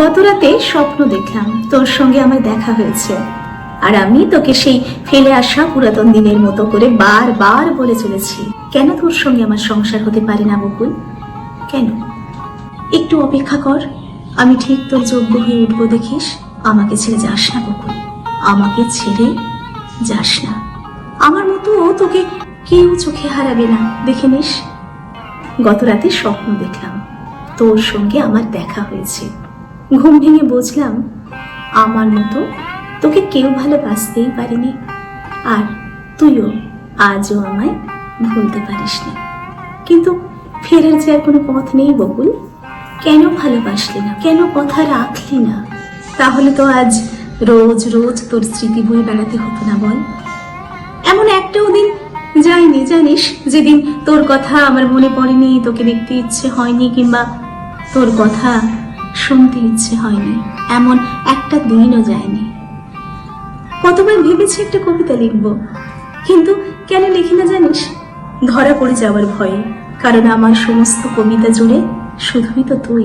গত রাতে স্বপ্ন দেখলাম তোর সঙ্গে আমার দেখা হয়েছে। আর আমি তোকে সেই ফেলে আসা পুরাতন দিনের মতো করে বারবার বলে চলেছি। কেন তোর সঙ্গে আমার সংসার হতে পারে না বকুল? কেন? একটু অপেক্ষা কর, আমি ঠিক তোর যোগ্য হয়ে উঠবো দেখিস। আমাকে ছেড়ে যাস না বকুল। আমাকে ছেড়ে যাস না। আমার মতো তোকে কেউ চোখে হারাবে না, দেখে নিস। গত রাতে স্বপ্ন দেখলাম তোর সঙ্গে আমার দেখা হয়েছে। ঘুম ভেঙে বুঝলাম আমার মতো তোকে কেউ ভালোবাসতেই পারেনি। আর তুইও আজও আমায় ভুলতে পারিস না কিন্তু ফেরার যে আর কোনো পথ নেই বকুল, কেন ভালোবাসলি না? কেন কথা রাখলি না? তাহলে তো আজ রোজ রোজ তোর স্মৃতি বই বেড়াতে হতো না বল। এমন একটাও দিন যায়নি, জানিস? যেদিন তোর কথা আমার মনে পড়েনি, তোকে দেখতে ইচ্ছে হয়নি, কিংবা তোর কথা শুনতে ইচ্ছে হয়নি। এমন একটা দিনও যায়নি। কতবার ভেবেছি একটা কবিতা লিখব। কিন্তু কেন লিখি না জানিস? ধরা পড়ে যাওয়ার ভয়ে। কারণ আমার সমস্ত কবিতা জুড়ে শুধুই তো তুই।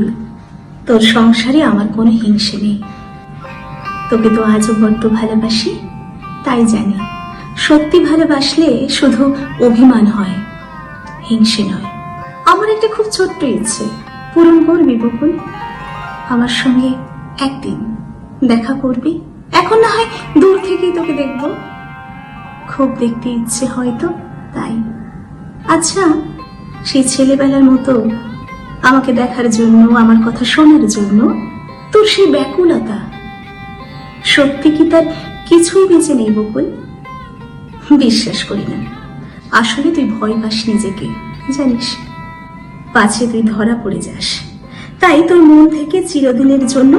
তোর সংসারে আমার কোনো হিংসে নেই। তোকে তো আজও বড্ড ভালোবাসি, তাই জানি। সত্যি ভালোবাসলে শুধু অভিমান হয়, হিংসে নয়। আমার একটা খুব ছোট্ট ইচ্ছে, পূরণ করবি বকুল? আমার সঙ্গে একদিন দেখা করবি। এখন না হয় দূর থেকেই তোকে দেখব। খুব দেখতে ইচ্ছে হয়তো তাই। আচ্ছা সেই ছেলেবেলার মতো আমাকে দেখার জন্য, আমার কথা শোনার জন্য তোর সেই ব্যাকুলতা, সত্যি কি তার কিছুই বেঁচে নেই বকুল? বিশ্বাস করি না। আসলে তুই ভয় পাস নিজেকে, জানিস? পাছে তুই ধরা পড়ে যাস। তাই তোর মন থেকে চিরদিনের জন্য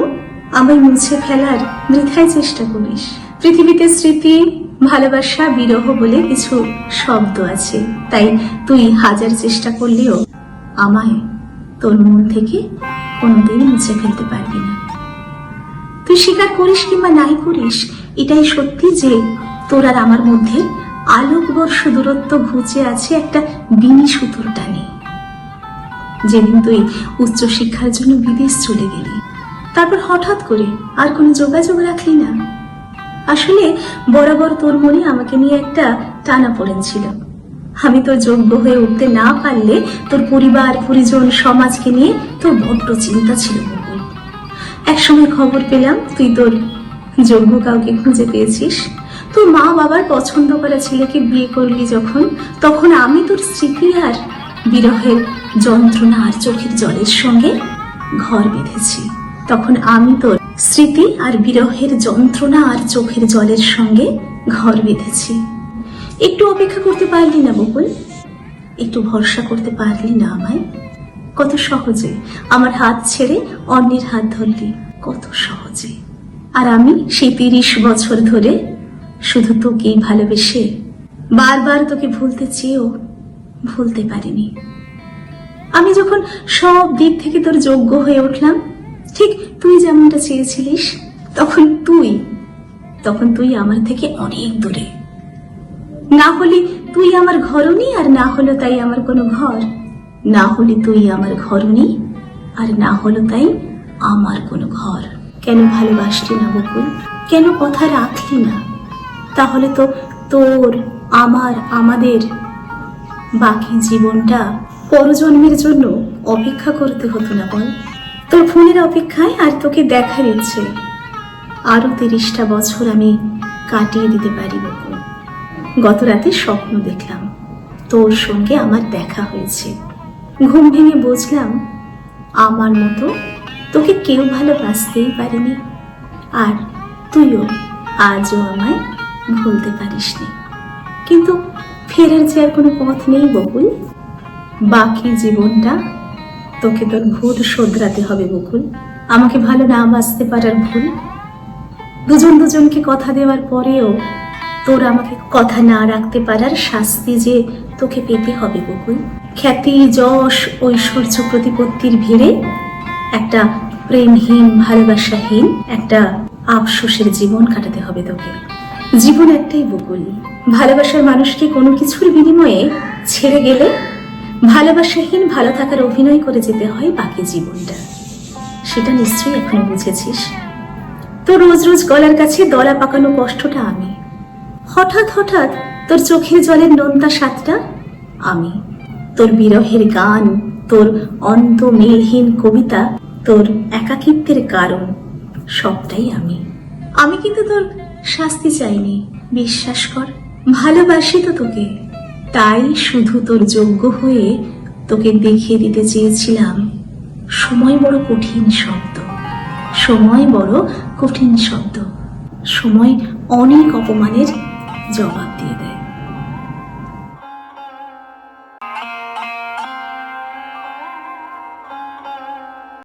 আমায় মুছে ফেলার বৃথায় চেষ্টা করিস। পৃথিবীতে স্মৃতি, ভালোবাসা, বিরহ বলে কিছু শব্দ আছে। তাই তুই হাজার চেষ্টা করলেও আমায় তোর মন থেকে কোনোদিন মুছে ফেলতে পারবি না। তুই স্বীকার করিস কিংবা নাই করিস, এটাই সত্যি যে তোর আর আমার মধ্যে আলোকবর্ষ দূরত্ব ঘুচে আছে একটা বিনি সুতোর টানে। যেদিন তুই উচ্চ শিক্ষার জন্য বিদেশ চলে গেলি। তারপর হঠাৎ করে আর কোনো যোগাযোগ রাখলি না। আসলে বরাবর তোর মনে আমাকে নিয়ে একটা টানা পড়েছিল। আমি তোর যোগ্য হয়ে উঠতে না পারলে তোর পরিবার, পরিজন, সমাজকে নিয়ে তোর বড্ড চিন্তা ছিল একসময় খবর পেলাম তুই তোর যোগ্য কাউকে খুঁজে পেয়েছিস। তোর মা বাবার পছন্দ করা ছেলেকে বিয়ে করলি যখন, তখন আমি তোর স্মৃতি আর বিরহের যন্ত্রণা আর চোখের জলের সঙ্গে ঘর বেঁধেছি। তখন আমি তোর স্মৃতি আর বিরহের যন্ত্রণা আর চোখের জলের সঙ্গে ঘর বেঁধেছি। একটু অপেক্ষা করতে পারলি না বকুল। একটু ভরসা করতে পারলি না আমায়। কত সহজে আমার হাত ছেড়ে অন্যের হাত ধরলি। কত সহজে। আর আমি সেই তিরিশ বছর ধরে শুধু তোকেই ভালোবেসে বারবার তোকে ভুলতে চেয়েও ভুলতে পারিনি। আমি যখন সব দিক থেকে তোর যোগ্য হয়ে উঠলাম, ঠিক তুই যেমনটা চেয়েছিলিস, তখন তুই তখন তুই আমার থেকে অনেক দূরে। না হলে তুই আমার ঘরনি আর না হলো তাই আমার কোনো ঘর। না হলে তুই আমার ঘরনি আর না হলো তাই আমার কোনো ঘর। কেন ভালোবাসলি না বকুল? কেন কথা রাখলি না? তাহলে তো তোর, আমার, আমাদের বাকি জীবনটা পরজন্মের জন্য অপেক্ষা করতে হতো না বল। তোর ফোনের অপেক্ষায় আর তোকে দেখার ইচ্ছে। আরও তিরিশটা বছর আমি কাটিয়ে দিতে পারি বকুল গত রাতে স্বপ্ন দেখলাম, তোর সঙ্গে আমার দেখা হয়েছে। ঘুম ভেঙে বুঝলাম, আমার মতো তোকে কেউ ভালোবাসতেই পারেনি। আর তুইও আজও আমায় ভুলতে পারিসনি। কিন্তু ফেরার যে আর কোনো পথ নেই বকুল, বাকি জীবনটা তোকে তোর ভুল শোধরাতে হবে বকুল। আমাকে ভালো না বাঁচতে পারার ভুল। দুজন দুজনকে কথা দেওয়ার পরেও তোর আমাকে কথা না রাখতে পারার শাস্তি যে তোকে পেতে হবে বকুল। খ্যাতি, যশ, ঐশ্বর্য প্রতিপত্তির ভিড়ে একটা প্রেমহীন, ভালোবাসাহীন, একটা আফসোসের জীবন কাটাতে হবে তোকে। জীবন একটাই বকুল। ভালোবাসার মানুষকে কোনো কিছুর বিনিময়ে ছেড়ে গেলে ভালোবাসাহীন ভালো থাকার অভিনয় করে যেতে হয় বাকি জীবনটা। সেটা নিশ্চয়ই এখনও বুঝেছিস। তো রোজ রোজ গলার কাছে দলা পাকানো কষ্টটা আমি। হঠাৎ হঠাৎ তোর চোখের জলের নোনতা স্বাদটা আমি। তোর বিরহের গান, তোর অন্ত মেলহীন কবিতা, তোর একাকিত্বের কারণ, সবটাই আমি। আমি কিন্তু তোর শাস্তি চাইনি, বিশ্বাস কর। ভালোবাসি তো তোকে। তাই শুধু তোর যোগ্য হয়ে তোকে দেখিয়ে দিতে চেয়েছিলাম। সময় বড় কঠিন শব্দ। সময় বড় কঠিন শব্দ। সময় অনেক অপমানের জবাব দিয়ে দেয়।